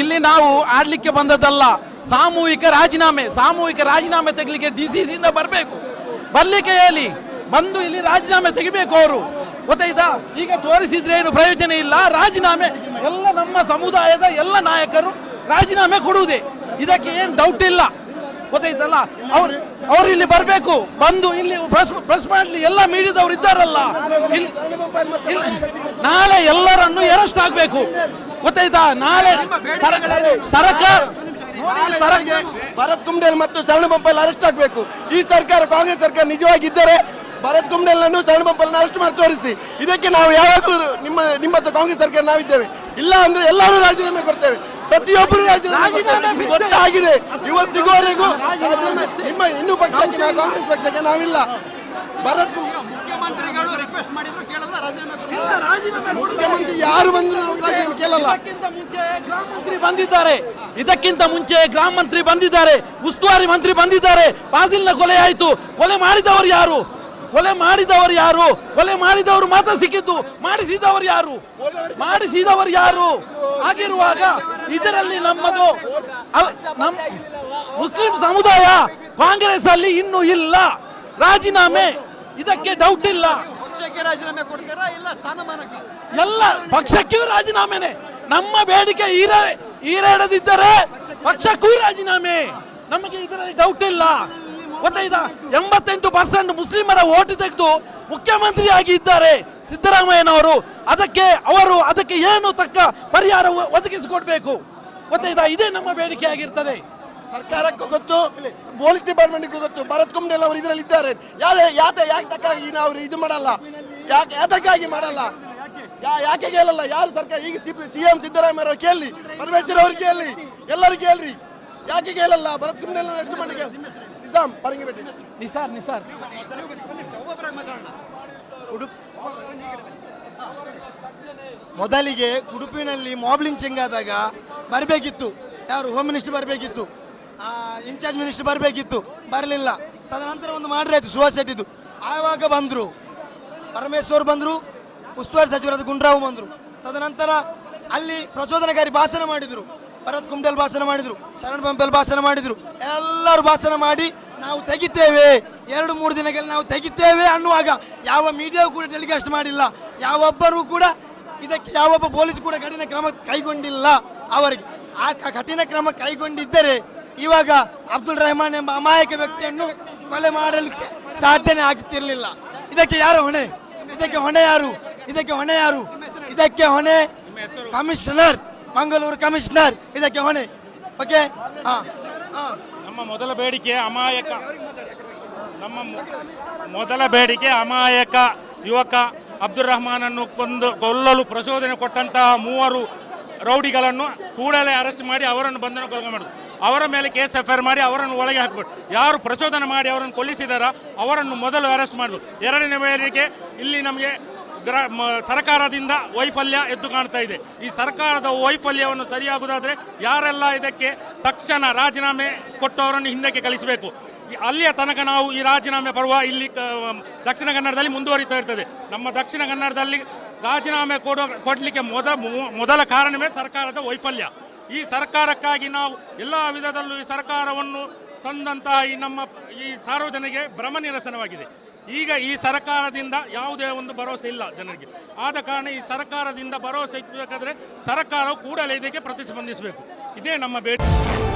ಇಲ್ಲಿ ನಾವು ಆಡ್ಲಿಕ್ಕೆ ಬಂದದ್ದಲ್ಲ, ಸಾಮೂಹಿಕ ರಾಜೀನಾಮೆ ಸಾಮೂಹಿಕ ರಾಜೀನಾಮೆ ತೆಗಲಿಕ್ಕೆ ಡಿ ಸಿ ಸಿಯಿಂದ ಬರಬೇಕು. ಬರ್ಲಿಕ್ಕೆ ಹೇಳಿ, ಬಂದು ಇಲ್ಲಿ ರಾಜೀನಾಮೆ ತೆಗಿಬೇಕು ಅವರು. ಗೊತ್ತಾಯ್ತಾ? ಈಗ ತೋರಿಸಿದ್ರೆ ಏನು ಪ್ರಯೋಜನ ಇಲ್ಲ, ರಾಜೀನಾಮೆ, ಎಲ್ಲ ನಮ್ಮ ಸಮುದಾಯದ ಎಲ್ಲ ನಾಯಕರು ರಾಜೀನಾಮೆ ಕೊಡುವುದೇ. ಇದಕ್ಕೆ ಏನು ಡೌಟ್ ಇಲ್ಲ. ಗೊತ್ತಾಯ್ತಲ್ಲ ಅವ್ರು ಅವ್ರು ಇಲ್ಲಿ ಬರಬೇಕು. ಬಂದು ಇಲ್ಲಿ ಪ್ರೆಸ್ ಪ್ರೆಸ್ ಮಾಡಲಿ. ಎಲ್ಲ ಮೀಡಿಯಾದವ್ರು ಇದ್ದಾರಲ್ಲ. ನಾಳೆ ಎಲ್ಲರನ್ನು ಅರೆಸ್ಟ್ ಆಗಬೇಕು. ಗೊತ್ತಾಯ್ತಾ ನಾಳೆ ಸರಕಾರ ಭರತ್ ಕುಂಡೇಲ್ ಮತ್ತು ಶರಣ ಬೊಂಪಲ್ ಅರೆಸ್ಟ್ ಆಗಬೇಕು. ಈ ಸರ್ಕಾರ ಕಾಂಗ್ರೆಸ್ ಸರ್ಕಾರ ನಿಜವಾಗಿದ್ದರೆ ಭರತ್ ಕುಂಡೇಲ್ ಅನ್ನು ಶರಣ ಬೊಂಪಲ್ನ ಅರೆಸ್ಟ್ ಮಾಡಿ ತೋರಿಸಿ. ಇದಕ್ಕೆ ನಾವು ಯಾವಾಗಲೂ ನಿಮ್ಮ ನಿಮ್ಮ ಕಾಂಗ್ರೆಸ್ ಸರ್ಕಾರ ನಾವಿದ್ದೇವೆ. ಇಲ್ಲ ಅಂದ್ರೆ ಎಲ್ಲರೂ ರಾಜೀನಾಮೆ ಕೊಡ್ತೇವೆ. ಪ್ರತಿಯೊಬ್ಬರು ರಾಜೀನಾಮೆ ಕೊಡ್ತೇವೆ. ರಾಜೀನಾಮೆ ಗೊತ್ತಾಗಿದೆ. ಇವ ಸಿಗೋವರೆಗೂ ನಿಮ್ಮ ಇನ್ನೂ ಪಕ್ಷಕ್ಕೆ ನಾವು ಕಾಂಗ್ರೆಸ್ ಪಕ್ಷಕ್ಕೆ ನಾವಿಲ್ಲ. ಭರತ್ ಮುಖ್ಯಮಂತ್ರಿ ಯಾರು ಬಂದ್ರು ನಾವು ರಾಜೀನಾಮೆ ಕೇಳಲ್ಲ. ಮಂತ್ರಿ ಬಂದಿದ್ದಾರೆ. ಇದಕ್ಕಿಂತ ಮುಂಚೆ ಗ್ರಾಮ ಮಂತ್ರಿ ಬಂದಿದ್ದಾರೆ. ಉಸ್ತುವಾರಿ ಮಂತ್ರಿ ಬಂದಿದ್ದಾರೆ. ಪಾಸಿಲ್ನ ಕೊಲೆ ಆಯಿತು. ಕೊಲೆ ಮಾಡಿದವರು ಯಾರು? ಕೊಲೆ ಮಾಡಿದವರು ಯಾರು? ಕೊಲೆ ಮಾಡಿದವರು ಮಾತ್ರ ಸಿಕ್ಕಿದ್ದು. ಮಾಡಿಸಿದವರು ಯಾರು? ಮಾಡಿಸಿದವರು ಯಾರು? ಆಗಿರುವಾಗ ಇದರಲ್ಲಿ ನಮ್ಮದು ನಮ್ಮ ನಮ್ ಮುಸ್ಲಿಂ ಸಮುದಾಯ ಕಾಂಗ್ರೆಸ್ ಅಲ್ಲಿ ಇನ್ನೂ ಇಲ್ಲ. ರಾಜೀನಾಮೆ ಇದಕ್ಕೆ ಡೌಟ್ ಇಲ್ಲ. ಎಲ್ಲ ಪಕ್ಷಕ್ಕೂ ರಾಜೀನಾಮೆನೆ. ನಮ್ಮ ಬೇಡಿಕೆ ಈರ ಈರೇಡದಿದ್ದರೆ ಪಕ್ಷಕ್ಕೂ ರಾಜೀನಾಮೆ. ನಮಗೆ ಇದರಲ್ಲಿ ಡೌಟ್ ಇಲ್ಲ. ಗೊತ್ತಾಯ್ತಾ? ಎಂಬತ್ತೆಂಟು ಪರ್ಸೆಂಟ್ ಮುಸ್ಲಿಮರ ಓಟ್ ತೆಗೆದು ಮುಖ್ಯಮಂತ್ರಿ ಆಗಿ ಇದ್ದಾರೆ ಸಿದ್ದರಾಮಯ್ಯನವರು. ಅದಕ್ಕೆ ಅವರು ಅದಕ್ಕೆ ಏನು ತಕ್ಕ ಪರಿಹಾರ ಒದಗಿಸಿಕೊಡ್ಬೇಕು? ಗೊತ್ತಾಯ್ತಾ? ಇದೇ ನಮ್ಮ ಬೇಡಿಕೆ ಆಗಿರ್ತದೆ. ಸರ್ಕಾರಕ್ಕೂ ಗೊತ್ತು, ಪೊಲೀಸ್ ಡಿಪಾರ್ಟ್ಮೆಂಟ್ಗೂ ಗೊತ್ತು. ಭರತ್ ಕುಂಡೇಲ್ ಅವರು ಇದರಲ್ಲಿ ಇದ್ದಾರೆ. ಯಾವ ಯಾಕೆ ಯಾಕೆ ತಕ್ಕಾಗಿ ನಾವು ಇದು ಮಾಡಲ್ಲ? ಯಾಕೆ, ಯಾತಕ್ಕಾಗಿ ಮಾಡಲ್ಲ? ಯಾಕೆ ಕೇಳಲ್ಲ? ಯಾರು ಸರ್ಕಾರ ಈಗ ಸಿ ಎಂ ಸಿದ್ದರಾಮಯ್ಯ ಅವರು ಕೇಳಿ ಪರಮೇಶ್ವರ್ ಅವ್ರು ಕೇಳಿ ಎಲ್ಲರೂ ಕೇಳ್ರಿ ಯಾಕೆ ಕೇಳಲ್ಲ? ಭರತ್ ಕುಂಡೇಲ್ ಎಷ್ಟು ಮಟ್ಟಿಗೆ ನಿಜಾಮ್ ಪರಂಗಿಬೇಟಿ ನಿಸಾರ್ ನಿಸಾರ್. ಮೊದಲಿಗೆ ಉಡುಪಿನಲ್ಲಿ ಮಾಬ್ಲಿಂಗ್ ಆದಾಗ ಬರಬೇಕಿತ್ತು. ಯಾರು? ಹೋಮ್ ಮಿನಿಸ್ಟರ್ ಬರಬೇಕಿತ್ತು. ಇನ್ಚಾರ್ಜ್ ಮಿನಿಸ್ಟರ್ ಬರಬೇಕಿತ್ತು. ಬರಲಿಲ್ಲ. ತದನಂತರ ಒಂದು ಮಾಡ್ರಾಯ್ತು ಸುಹಾಸ್ ಶೆಟ್ಟಿದ್ದು ಆವಾಗ ಬಂದರು. ಪರಮೇಶ್ವರ್ ಬಂದರು. ಉಸ್ತುವಾರಿ ಸಚಿವರಾದ ಗುಂಡ್ರಾವ್ ಬಂದರು. ತದನಂತರ ಅಲ್ಲಿ ಪ್ರಚೋದನಕಾರಿ ಭಾಷಣ ಮಾಡಿದರು. ಭರತ್ ಕುಮಟಲ್ ಭಾಷಣ ಮಾಡಿದರು ಶರಣ್ ಪಂಪೆಲ್ ಭಾಷಣ ಮಾಡಿದರು. ಎಲ್ಲರೂ ಭಾಷಣ ಮಾಡಿ ನಾವು ತೆಗಿತೇವೆ. ಎರಡು ಮೂರು ದಿನಗಳಲ್ಲಿ ನಾವು ತೆಗಿತೇವೆ ಅನ್ನುವಾಗ ಯಾವ ಮೀಡಿಯಾವು ಕೂಡ ಟೆಲಿಕಾಸ್ಟ್ ಮಾಡಿಲ್ಲ. ಯಾವೊಬ್ಬರೂ ಕೂಡ ಇದಕ್ಕೆ ಯಾವೊಬ್ಬ ಪೊಲೀಸ್ ಕೂಡ ಕಠಿಣ ಕ್ರಮ ಕೈಗೊಂಡಿಲ್ಲ ಅವರಿಗೆ. ಆ ಕಠಿಣ ಕ್ರಮ ಕೈಗೊಂಡಿದ್ದರೆ ಇವಾಗ ಅಬ್ದುಲ್ ರೆಹಮಾನ್ ಎಂಬ ಅಮಾಯಕ ವ್ಯಕ್ತಿಯನ್ನು ಕೊಲೆ ಮಾಡಲಿಕ್ಕೆ ಸಾಧ್ಯನೇ ಆಗುತ್ತಿರಲಿಲ್ಲ ಇದಕ್ಕೆ ಯಾರು ಹೊಣೆ? ಇದಕ್ಕೆ ಹೊಣೆ ಯಾರು? ಇದಕ್ಕೆ ಹೊಣೆ ಯಾರು? ಇದಕ್ಕೆ ಹೊಣೆ ಕಮಿಷನರ್. ಮಂಗಳೂರು ಕಮಿಷನರ್. ಇದಕ್ಕೆ ಹೊಣೆ. ಓಕೆ ನಮ್ಮ ಮೊದಲ ಬೇಡಿಕೆ ಅಮಾಯಕ. ನಮ್ಮ ಮೊದಲ ಬೇಡಿಕೆ ಅಮಾಯಕ ಯುವಕ ಅಬ್ದುಲ್ ರಹಮಾನನ್ನು ಕೊಂದು, ಕೊಲ್ಲಲು ಪ್ರಚೋದನೆ ಕೊಟ್ಟಂತಹ ಮೂವರು ರೌಡಿಗಳನ್ನು ಕೂಡಲೇ ಅರೆಸ್ಟ್ ಮಾಡಿ ಅವರನ್ನು ಬಂಧನಕ್ಕೊಳಗೆ ಮಾಡುದು ಅವರ ಮೇಲೆ ಕೇಸ್ ಎಫ್ ಐ ಮಾಡಿ ಅವರನ್ನು ಒಳಗೆ ಹಾಕಬೇಕು ಯಾರು ಪ್ರಚೋದನೆ ಮಾಡಿ ಅವರನ್ನು ಕೊಲ್ಲಿಸಿದಾರ ಅವರನ್ನು ಮೊದಲು ಅರೆಸ್ಟ್ ಮಾಡಬೇಕು. ಎರಡನೇ ಬೇಡಿಕೆ, ಇಲ್ಲಿ ನಮಗೆ ಗ್ರ ಸರ್ಕಾರದಿಂದ ವೈಫಲ್ಯ ಎದ್ದು ಕಾಣ್ತಾ ಇದೆ. ಈ ಸರ್ಕಾರದ ವೈಫಲ್ಯವನ್ನು ಸರಿಯಾಗುವುದಾದರೆ ಯಾರೆಲ್ಲ ಇದಕ್ಕೆ ತಕ್ಷಣ ರಾಜೀನಾಮೆ ಕೊಟ್ಟವರನ್ನು ಹಿಂದಕ್ಕೆ ಕಳಿಸಬೇಕು. ಅಲ್ಲಿಯ ತನಕ ನಾವು ಈ ರಾಜೀನಾಮೆ ಪರ್ವ ಇಲ್ಲಿ ದಕ್ಷಿಣ ಕನ್ನಡದಲ್ಲಿ ಮುಂದುವರಿತಾ ಇರ್ತದೆ. ನಮ್ಮ ದಕ್ಷಿಣ ಕನ್ನಡದಲ್ಲಿ ರಾಜೀನಾಮೆ ಕೊಡೋ, ಕೊಡಲಿಕ್ಕೆ ಮೊದ ಮೊದಲ ಕಾರಣವೇ ಸರ್ಕಾರದ ವೈಫಲ್ಯ. ಈ ಸರ್ಕಾರಕ್ಕಾಗಿ ನಾವು ಎಲ್ಲ ವಿಧದಲ್ಲೂ ಈ ಸರ್ಕಾರವನ್ನು ತಂದಂತಹ ಈ ನಮ್ಮ ಈ ಸಾರ್ವಜನಿಕ ಭ್ರಮ ನಿರಸನವಾಗಿದೆ. ಈಗ ಈ ಸರ್ಕಾರದಿಂದ ಯಾವುದೇ ಒಂದು ಭರವಸೆ ಇಲ್ಲ ಜನರಿಗೆ. ಆದ ಕಾರಣ ಈ ಸರ್ಕಾರದಿಂದ ಭರವಸೆ ಇಕ್ಕಬೇಕಾದ್ರೆ ಸರ್ಕಾರವು ಕೂಡಲೇ ಇದಕ್ಕೆ ಪ್ರತಿಸ್ಪಂದಿಸಬೇಕು. ಇದೇ ನಮ್ಮ ಬೇಡಿಕೆ.